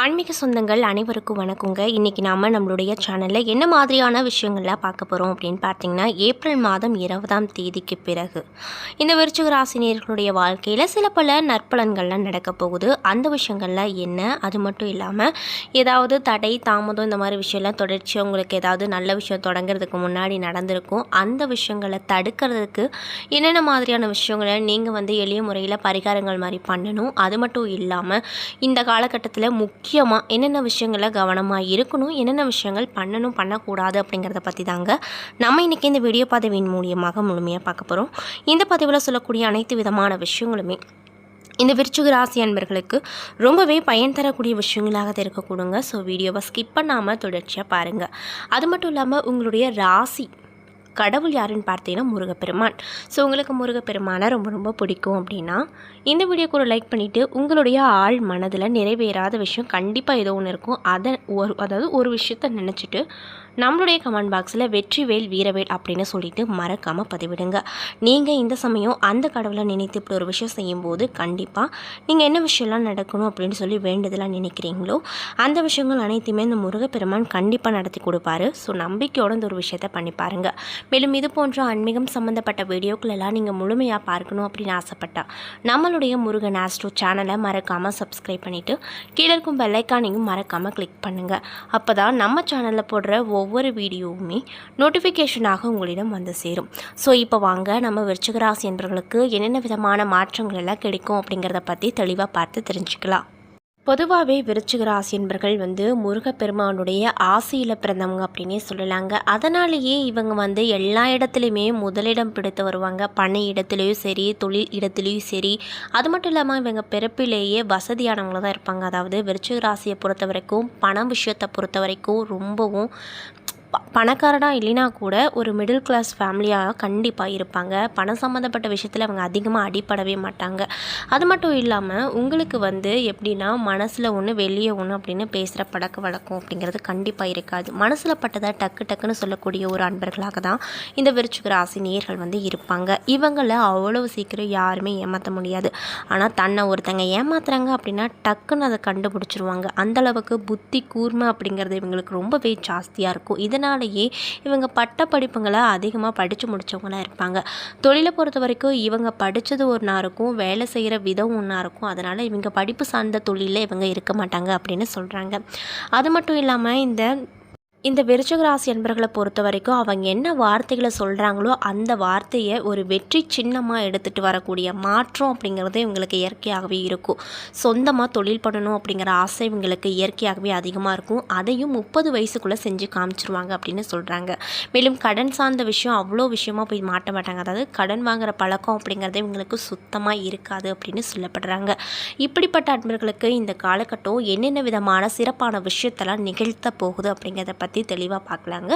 ஆன்மீக சொந்தங்கள் அனைவருக்கும் வணக்கங்க. இன்றைக்கி நாம் நம்மளுடைய சேனலில் என்ன மாதிரியான விஷயங்கள்லாம் பார்க்க போகிறோம் அப்படின்னு பார்த்தீங்கன்னா ஏப்ரல் மாதம் இருபதாம் தேதிக்கு பிறகு. இந்த விருச்சிக ராசினியர்களுடைய வாழ்க்கையில் சில பல நற்பலன்கள்லாம் நடக்க போகுது. அந்த விஷயங்கள்லாம் என்ன? அது மட்டும் இல்லாமல் ஏதாவது தடை தாமதம் இந்த மாதிரி விஷயம்லாம் தொடர்ச்சி உங்களுக்கு ஏதாவது நல்ல விஷயம் தொடங்குறதுக்கு முன்னாடி நடந்திருக்கும். அந்த விஷயங்களை தடுக்கிறதுக்கு என்னென்ன மாதிரியான விஷயங்களை நீங்கள் வந்து எளிய முறையில் பரிகாரங்கள் மாதிரி பண்ணணும். அது மட்டும் இல்லாமல் இந்த காலகட்டத்தில் முக்கியமாக என்னென்ன விஷயங்களை கவனமாக இருக்கணும் என்னென்ன விஷயங்கள் பண்ணணும் பண்ணக்கூடாது அப்படிங்கிறத பற்றி தாங்க நம்ம இன்றைக்கி இந்த வீடியோ பதவியின் மூலியமாக முழுமையாக பார்க்க போகிறோம் இந்த பதிவில் சொல்லக்கூடிய அனைத்து விதமான விஷயங்களுமே இந்த விருச்சிக ராசி அன்பர்களுக்கு ரொம்பவே பயன் தரக்கூடிய விஷயங்களாக தான் இருக்கக்கூடுங்க. ஸோ வீடியோவை ஸ்கிப் பண்ணாமல் தொடர்ச்சியாக பாருங்கள் அது மட்டும் இல்லாமல் உங்களுடைய ராசி கடவுள் யாருன்னு பார்த்தீங்கன்னா முருகப்பெருமான். ஸோ உங்களுக்கு முருகப்பெருமானை ரொம்ப ரொம்ப பிடிக்கும் அப்படின்னா இந்த வீடியோக்கு ஒரு லைக் பண்ணிவிட்டு உங்களுடைய ஆள் மனதில் நிறைவேறாத விஷயம் கண்டிப்பாக ஏதோ ஒன்று இருக்கும். அதை ஒரு அதாவது ஒரு விஷயத்த நினச்சிட்டு நம்மளுடைய கமெண்ட் பாக்ஸில் வெற்றிவேல் வீரவேல் அப்படின்னு சொல்லிட்டு மறக்காமல் பதிவிடுங்க. நீங்கள் இந்த சமயம் அந்த கடவுளை நினைத்து இப்படி ஒரு விஷயம் செய்யும்போது கண்டிப்பாக நீங்கள் என்ன விஷயம்லாம் நடக்கணும் அப்படின்னு சொல்லி வேண்டுதலாக நினைக்கிறீங்களோ அந்த விஷயங்கள் அனைத்தையுமே இந்த முருகப்பெருமான் கண்டிப்பாக நடத்தி கொடுப்பாரு. ஸோ நம்பிக்கையோட இந்த ஒரு விஷயத்தை பண்ணி பாருங்கள் மேலும் இது போன்ற ஆன்மீகம் சம்மந்தப்பட்ட வீடியோக்கள் எல்லாம் நீங்கள் முழுமையாக பார்க்கணும் அப்படின்னு ஆசைப்பட்டா நம்மளுடைய முருகன் ஆஸ்ட்ரோ சேனலை மறக்காமல் சப்ஸ்கிரைப் பண்ணிவிட்டு கீழே இருக்கும் பெல்லைக்கானையும் மறக்காமல் கிளிக் பண்ணுங்கள் அப்போ தான் நம்ம சேனலில் போடுற ஒவ்வொரு வீடியோவுமே நோட்டிஃபிகேஷனாக உங்களிடம் வந்து சேரும். ஸோ இப்போ வாங்க நம்ம விருச்சிகராசி என்பவர்களுக்கு என்னென்ன விதமான மாற்றங்கள் எல்லாம் கிடைக்கும் அப்படிங்கிறத பற்றி தெளிவாக பார்த்து தெரிஞ்சுக்கலாம். பொதுவாகவே விருச்சிக ராசி என்பர்கள் வந்து முருகப்பெருமானுடைய ஆசையில் பிறந்தவங்க அப்படின்னே சொல்லலாங்க. அதனாலேயே இவங்க வந்து எல்லா இடத்துலையுமே முதலிடம் பிடித்து வருவாங்க. பண இடத்துலையும் சரி தொழில் இடத்துலையும் சரி. அது மட்டும் இல்லாமல் இவங்க பிறப்பிலேயே வசதியானவங்களாக தான் இருப்பாங்க. அதாவது விருச்சிக ராசியை பொறுத்த வரைக்கும் பணம் விஷயத்தை பொறுத்த வரைக்கும் ரொம்பவும் பணக்காரனாக இல்லைனா கூட ஒரு மிடில் கிளாஸ் ஃபேமிலியாக கண்டிப்பாக இருப்பாங்க. பணம் சம்மந்தப்பட்ட விஷயத்தில் அவங்க அதிகமாக அடிப்படவே மாட்டாங்க. அது மட்டும் இல்லாமல் உங்களுக்கு வந்து எப்படின்னா மனசில் ஒன்று வெளியே ஒன்று அப்படின்னு பேசுகிற பழக்க வழக்கம் அப்படிங்கிறது கண்டிப்பாக இருக்காது. மனசில் பட்டதை டக்கு டக்குன்னு சொல்லக்கூடிய ஒரு அன்பர்களாக தான் இந்த விருச்சிக ராசி வந்து இருப்பாங்க. இவங்களை அவ்வளவு சீக்கிரம் யாருமே ஏமாற்ற முடியாது. ஆனால் தன்னை ஒருத்தங்க ஏமாத்துறாங்க அப்படின்னா டக்குன்னு அதை கண்டுபிடிச்சிருவாங்க. அந்தளவுக்கு புத்தி கூர்மை அப்படிங்கிறது இவங்களுக்கு ரொம்பவே ஜாஸ்தியாக இருக்கும். இதனாலேயே இவங்க பட்ட படிப்புங்களை அதிகமாக படித்து முடித்தவங்களாக இருப்பாங்க. தொழிலை பொறுத்த வரைக்கும் இவங்க படித்தது ஒன்றா இருக்கும் வேலை செய்கிற விதம் ஒன்றா இருக்கும். அதனால் இவங்க படிப்பு சார்ந்த தொழிலில் இவங்க இருக்க மாட்டாங்க அப்படின்னு சொல்கிறாங்க அது மட்டும் இல்லாமல் இந்த இந்த விருச்சகராசி என்பர்களை அன்பர்களை பொறுத்த வரைக்கும் அவங்க என்ன வார்த்தைகளை சொல்கிறாங்களோ அந்த வார்த்தையை ஒரு வெற்றி சின்னமாக எடுத்துகிட்டு வரக்கூடிய மாற்றம் அப்படிங்கிறது இவங்களுக்கு இயற்கையாகவே இருக்கும். சொந்தமாக தொழில் பண்ணணும் அப்படிங்கிற ஆசை இவங்களுக்கு இயற்கையாகவே அதிகமாக இருக்கும். அதையும் முப்பது வயசுக்குள்ளே செஞ்சு காமிச்சிருவாங்க அப்படின்னு சொல்கிறாங்க மேலும் கடன் சார்ந்த விஷயம் அவ்வளோ விஷயமா போய் மாட்ட மாட்டாங்க. அதாவது கடன் வாங்குற பழக்கம் அப்படிங்கிறது இவங்களுக்கு சுத்தமாக இருக்காது அப்படின்னு சொல்லப்படுறாங்க. இப்படிப்பட்ட அன்பர்களுக்கு இந்த காலகட்டம் என்னென்ன விதமான சிறப்பான விஷயத்தெல்லாம் நிகழ்த்த போகுது அப்படிங்கிறத பற்றி தெளிவாக பார்க்கலாங்க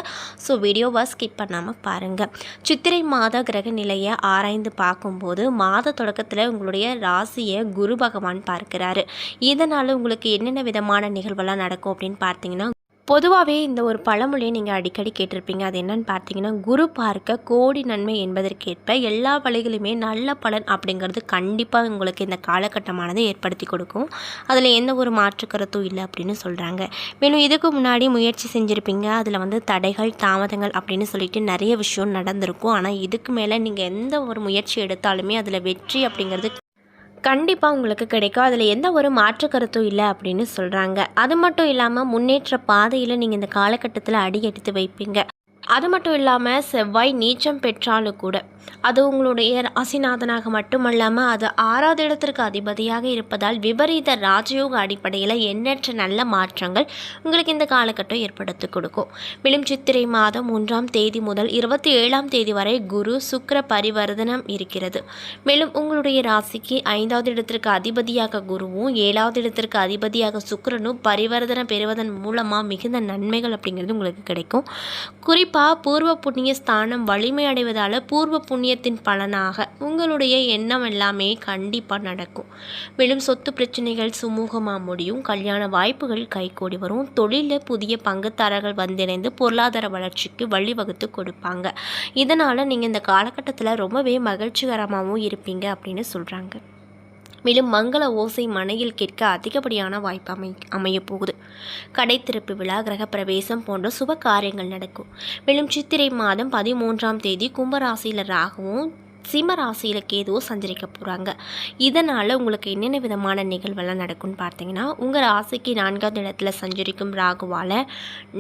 ஸோ வீடியோவை ஸ்கிப் பண்ணாமல் பாருங்கள் சித்திரை மாத கிரக நிலையை ஆராய்ந்து பார்க்கும்போது மாத தொடக்கத்தில் உங்களுடைய ராசியை குரு பகவான் பார்க்கிறாரு. இதனால் உங்களுக்கு என்னென்ன விதமான நிகழ்வெல்லாம் நடக்கும் அப்படின்னு பார்த்தீங்கன்னா பொதுவாகவே இந்த ஒரு பழமொழியை நீங்கள் அடிக்கடி கேட்டிருப்பீங்க. அது என்னன்னு பார்த்தீங்கன்னா குரு பார்க்க கோடி நன்மை என்பதற்கேற்ப எல்லா வழிகளுமே நல்ல பலன் அப்படிங்கிறது கண்டிப்பாக உங்களுக்கு இந்த காலகட்டமானது ஏற்படுத்தி கொடுக்கும். அதில் எந்த ஒரு மாற்று கருத்தும் இல்லை அப்படின்னு சொல்கிறாங்க மேலும் இதுக்கு முன்னாடி முயற்சி செஞ்சுருப்பீங்க. அதில் வந்து தடைகள் தாமதங்கள் அப்படின்னு சொல்லிட்டு நிறைய விஷயம் நடந்திருக்கும். ஆனால் இதுக்கு மேலே நீங்கள் எந்த ஒரு முயற்சி எடுத்தாலுமே அதில் வெற்றி அப்படிங்கிறது கண்டிப்பாக உங்களுக்கு கிடைக்கும். அதில் எந்த ஒரு மாற்று கருத்தும் இல்லை அப்படின்னு சொல்கிறாங்க அது மட்டும் இல்லாமல் முன்னேற்ற பாதையில் நீங்கள் இந்த காலகட்டத்தில் அடி எடுத்து வைப்பீங்க. அது மட்டும் இல்லாமல் செவ்வாய் நீச்சம் பெற்றாலும் கூட அது உங்களுடைய ராசிநாதனாக மட்டுமல்லாமல் அது ஆறாவது இடத்திற்கு அதிபதியாக இருப்பதால் விபரீத ராஜயோக அடிப்படையில் எண்ணற்ற நல்ல மாற்றங்கள் உங்களுக்கு இந்த காலகட்டம் ஏற்படுத்தி கொடுக்கும். மேலும் சித்திரை மாதம் ஒன்றாம் தேதி முதல் இருபத்தி ஏழாம் தேதி வரை குரு சுக்கர பரிவர்த்தனம் இருக்கிறது. மேலும் உங்களுடைய ராசிக்கு ஐந்தாவது இடத்திற்கு அதிபதியாக குருவும் ஏழாவது இடத்திற்கு அதிபதியாக சுக்கரனும் பரிவர்த்தனை பெறுவதன் மூலமாக மிகுந்த நன்மைகள் அப்படிங்கிறது உங்களுக்கு கிடைக்கும். குறிப்பாக பூர்வ புண்ணிய ஸ்தானம் வலிமை அடைவதால் பூர்வ புண்ணியத்தின் பலனாக உங்களுடைய எண்ணம் எல்லாமே கண்டிப்பாக நடக்கும். மேலும் சொத்து பிரச்சனைகள் சுமூகமாக முடியும். கல்யாண வாய்ப்புகள் கைகூடி வரும். தொழிலில் புதிய பங்குதாரர்கள் வந்திணைந்து பொருளாதார வளர்ச்சிக்கு வழிவகுத்து கொடுப்பாங்க. இதனால் நீங்கள் இந்த காலகட்டத்தில் ரொம்பவே மகிழ்ச்சிகரமாகவும் இருப்பீங்க அப்படின்னு சொல்கிறாங்க மேலும் மங்கள ஓசை மனையில் கேட்க அதிகப்படியான வாய்ப்பு அமை அமையப் போகுது கடை திறப்பு விழா கிரகப்பிரவேசம் போன்ற சுப காரியங்கள் நடக்கும். மேலும் சித்திரை மாதம் பதிமூன்றாம் தேதி கும்பராசியில் ராகவும் சிம்ம ராசியில் கேதுவோ சஞ்சரிக்க போகிறாங்க இதனால் உங்களுக்கு என்னென்ன விதமான நிகழ்வெல்லாம் நடக்கும்னு பார்த்தீங்கன்னா உங்கள் ராசிக்கு நான்காவது இடத்துல சஞ்சரிக்கும் ராகுவால்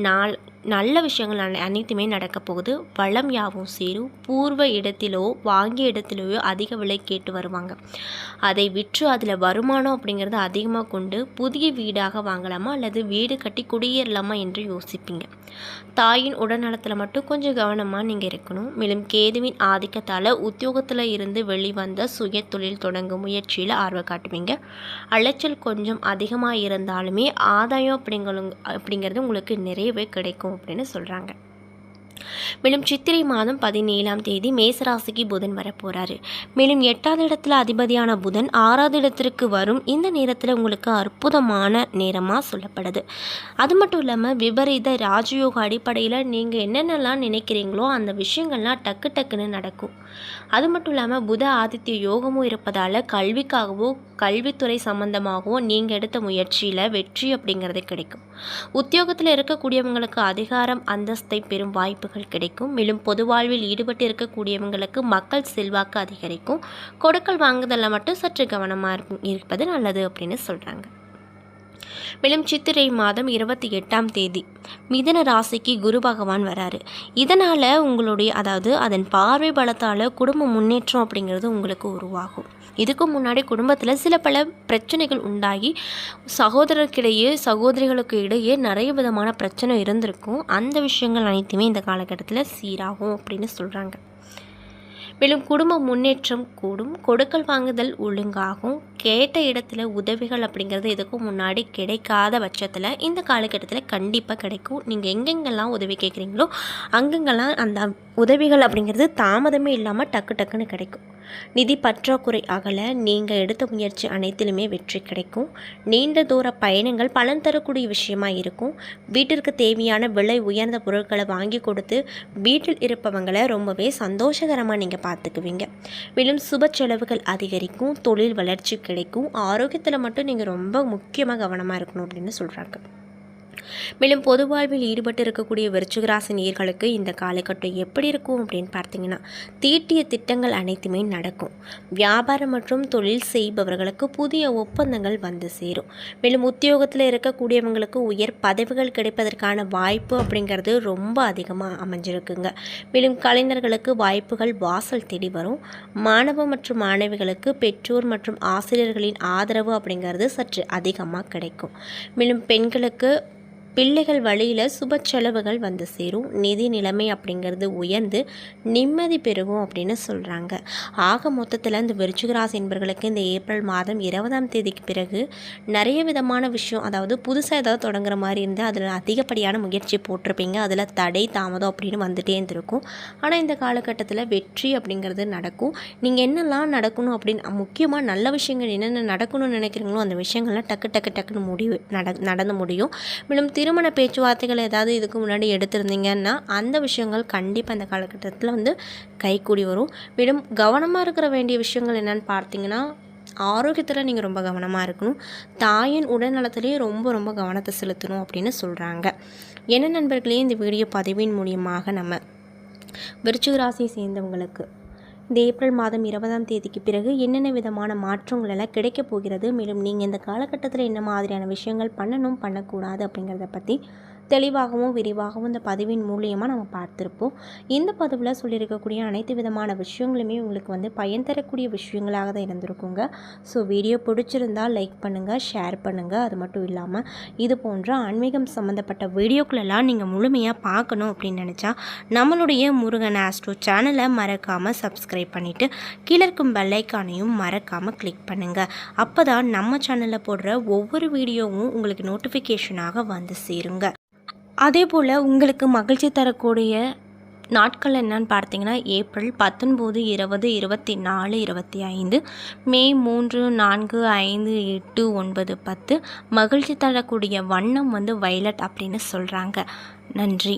நாள் நல்ல விஷயங்கள் அனை- அனைத்துமே நடக்க போகுது. வளம் யாவும் சேரும் பூர்வ இடத்திலோ வாங்கிய இடத்திலோ அதிக விலை கேட்டு வருவாங்க. அதை விற்று அதில் வருமானம் அப்படிங்கிறத அதிகமாக கொண்டு புதிய வீடாக வாங்கலாமா அல்லது வீடு கட்டி குடியேறலாமா என்று யோசிப்பீங்க. தாயின் உடல்நலத்தில் மட்டும் கொஞ்சம் கவனமாக நீங்கள் இருக்கணும். மேலும் கேதுவின் ஆதிக்கத்தால் உத்தியோகத்தில் இருந்து வெளிவந்த சுய தொழில் தொடங்கும் முயற்சியில் ஆர்வம் காட்டுவீங்க. அலைச்சல் கொஞ்சம் அதிகமாக இருந்தாலுமே ஆதாயம் அப்படிங்கிற அப்படிங்கிறது உங்களுக்கு நிறையவே கிடைக்கும். அப்படின்னு சொல்கிறாங்க மேலும் சித்திரை மாதம் பதினேழாம் தேதி மேசராசிக்கு புதன் வரப்போகிறாரு மேலும் எட்டாவது இடத்துல அதிபதியான புதன் ஆறாவது இடத்திற்கு வரும். இந்த நேரத்தில் உங்களுக்கு அற்புதமான நேரமாக சொல்லப்படுது. அது மட்டும் இல்லாமல் விபரீத ராஜயோக அடிப்படையில் நீங்கள் என்னென்னலாம் நினைக்கிறீங்களோ அந்த விஷயங்கள்லாம் டக்கு டக்குன்னு நடக்கும். அது மட்டும் இல்லாமல் புத ஆதித்ய யோகமும் இருப்பதால் கல்விக்காகவோ கல்வித்துறை சம்பந்தமாகவோ நீங்கள் எடுத்த முயற்சியில் வெற்றி அப்படிங்கிறது கிடைக்கும். உத்தியோகத்தில் இருக்கக்கூடியவங்களுக்கு அதிகாரம் அந்தஸ்தை பெறும் வாய்ப்புகள் கிடைக்கும். மேலும் பொது வாழ்வில் ஈடுபட்டு இருக்கக்கூடியவங்களுக்கு மக்கள் செல்வாக்கு அதிகரிக்கும். கொடுக்கல் வாங்குதலில் மட்டும் சற்று கவனமாக இருப்பது நல்லது அப்படின்னு சொல்கிறாங்க மேலும் சித்திரை மாதம் இருபத்தி எட்டாம் தேதி மிதன ராசிக்கு குரு பகவான் வராரு. இதனால் உங்களுடைய அதாவது அதன் பார்வை பலத்தால் குடும்ப முன்னேற்றம் அப்படிங்கிறது உங்களுக்கு உருவாகும். இதுக்கு முன்னாடி குடும்பத்தில் சில பல பிரச்சனைகள் உண்டாகி சகோதரருக்கிடையே சகோதரிகளுக்கு இடையே நிறைய விதமான பிரச்சனை இருந்திருக்கும். அந்த விஷயங்கள் அனைத்துமே இந்த காலகட்டத்தில் சீராகும் அப்படின்னு சொல்கிறாங்க மேலும் குடும்ப முன்னேற்றம் கூடும் கொடுக்கல் வாங்குதல் ஒழுங்காகும் கேட்ட இடத்துல உதவிகள் அப்படிங்கிறது எதுக்கும் முன்னாடி கிடைக்காத பட்சத்தில் இந்த காலகட்டத்தில் கண்டிப்பாக கிடைக்கும். நீங்கள் எங்கெங்கெல்லாம் உதவி கேட்குறீங்களோ அங்கங்கெல்லாம் அந்த உதவிகள் அப்படிங்கிறது தாமதமே இல்லாமல் டக்கு டக்குன்னு கிடைக்கும். நிதி பற்றாக்குறை அகல நீங்கள் எடுத்த முயற்சி அனைத்திலுமே வெற்றி கிடைக்கும். நீண்ட தூர பயணங்கள் பலன் தரக்கூடிய விஷயமா இருக்கும். வீட்டிற்கு தேவையான விலை உயர்ந்த பொருட்களை வாங்கி கொடுத்து வீட்டில் இருப்பவங்களை ரொம்பவே சந்தோஷகரமாக நீங்கள் பார்த்துக்குவீங்க. மேலும் சுப செலவுகள் அதிகரிக்கும் தொழில் வளர்ச்சி கிடைக்கும் ஆரோக்கியத்தில் மட்டும் நீங்கள் ரொம்ப முக்கியமாக கவனமாக இருக்கணும் அப்படின்னு சொல்கிறாங்க மேலும் பொது வாழ்வில் ஈடுபட்டு இருக்கக்கூடிய விருச்சிகராசி நேர்களுக்கு இந்த காலகட்டம் எப்படி இருக்கும் அப்படின்னு பார்த்தீங்கன்னா தீட்டிய திட்டங்கள் அனைத்துமே நடக்கும். வியாபாரம் மற்றும் தொழில் செய்பவர்களுக்கு புதிய ஒப்பந்தங்கள் வந்து சேரும். மேலும் உத்தியோகத்தில் இருக்கக்கூடியவங்களுக்கு உயர் பதவிகள் கிடைப்பதற்கான வாய்ப்பு அப்படிங்கிறது ரொம்ப அதிகமாக அமைஞ்சிருக்குங்க. மேலும் கலைஞர்களுக்கு வாய்ப்புகள் வாசல் தேடி வரும். மாணவ மற்றும் மாணவிகளுக்கு பெற்றோர் மற்றும் ஆசிரியர்களின் ஆதரவு அப்படிங்கிறது சற்று அதிகமாக கிடைக்கும். மேலும் பெண்களுக்கு பிள்ளைகள் வழியில் சுப செலவுகள் வந்து சேரும். நிதி நிலைமை அப்படிங்கிறது உயர்ந்து நிம்மதி பெருகும் அப்படின்னு சொல்கிறாங்க ஆக மொத்தத்தில் இந்த விருச்சிகராசி என்பர்களுக்கு என்பவர்களுக்கு இந்த ஏப்ரல் மாதம் இருபதாம் தேதிக்கு பிறகு நிறைய விதமான விஷயம் அதாவது புதுசாக ஏதாவது தொடங்குற மாதிரி இருந்தால் அதில் அதிகப்படியான முயற்சி போட்டிருப்பீங்க. அதில் தடை தாமதம் அப்படின்னு வந்துட்டே இருந்திருக்கும். ஆனால் இந்த காலகட்டத்தில் வெற்றி அப்படிங்கிறது நடக்கும். நீங்கள் என்னெல்லாம் நடக்கணும் அப்படின்னு முக்கியமாக நல்ல விஷயங்கள் என்னென்ன நடக்கணும்னு நினைக்கிறீங்களோ அந்த விஷயங்கள்லாம் டக்கு டக்கு டக்குன்னு முடிவு நட நடந்து முடியும். மேலும் திருமண பேச்சுவார்த்தைகள் ஏதாவது இதுக்கு முன்னாடி எடுத்திருந்தீங்கன்னா அந்த விஷயங்கள் கண்டிப்பாக இந்த காலகட்டத்தில் வந்து கைகூடி வரும். மேடம் கவனமாக இருக்கிற வேண்டிய விஷயங்கள் என்னன்னு பார்த்தீங்கன்னா ஆரோக்கியத்தில் நீங்கள் ரொம்ப கவனமாக இருக்கணும். தாயின் உடல்நலத்திலேயே ரொம்ப ரொம்ப கவனத்தை செலுத்தணும் அப்படின்னு சொல்கிறாங்க என்ன நண்பர்களே இந்த வீடியோ பதிவின் மூலியமாக நம்ம விருச்சிக ராசியை சேர்ந்தவங்களுக்கு இந்த ஏப்ரல் மாதம் இருபதாம் தேதிக்கு பிறகு என்னென்ன விதமான மாற்றங்கள் எல்லாம் கிடைக்கப் போகிறது? மேலும் நீங்கள் இந்த காலகட்டத்தில் என்ன மாதிரியான விஷயங்கள் பண்ணணும் பண்ணக்கூடாது அப்படிங்கிறத பற்றி தெளிவாகவும் விரிவாகவும் இந்த பதிவின் மூலியமாக நம்ம பார்த்துருப்போம். இந்த பதிவில் சொல்லியிருக்கக்கூடிய அனைத்து விதமான விஷயங்களுமே உங்களுக்கு வந்து பயன் தரக்கூடிய விஷயங்களாக தான் இருந்திருக்குங்க. ஸோ வீடியோ பிடிச்சிருந்தால் லைக் பண்ணுங்கள் ஷேர் பண்ணுங்கள் அது மட்டும் இல்லாமல் இது போன்ற ஆன்மீகம் சம்மந்தப்பட்ட வீடியோக்களெல்லாம் நீங்கள் முழுமையாக பார்க்கணும் அப்படின்னு நினச்சா நம்மளுடைய முருகன் ஆஸ்ட்ரோ சேனலை மறக்காமல் சப்ஸ்கிரைப் பண்ணிவிட்டு கீழே இருக்கும் பெல்லைக்கானையும் மறக்காமல் கிளிக் பண்ணுங்கள் அப்போ தான் நம்ம சேனலில் போடுற ஒவ்வொரு வீடியோவும் உங்களுக்கு நோட்டிஃபிகேஷனாக வந்து சேருங்க. அதே போல் உங்களுக்கு மகிழ்ச்சி தரக்கூடிய நாட்கள் என்னன்னு பார்த்தீங்கன்னா ஏப்ரல் பத்தொன்பது இருபது இருபத்தி நாலு இருபத்தி ஐந்து மே மூன்று நான்கு ஐந்து எட்டு ஒன்பது பத்து. மகிழ்ச்சி தரக்கூடிய வண்ணம் வந்து வயலட் அப்படின்னு சொல்கிறாங்க நன்றி.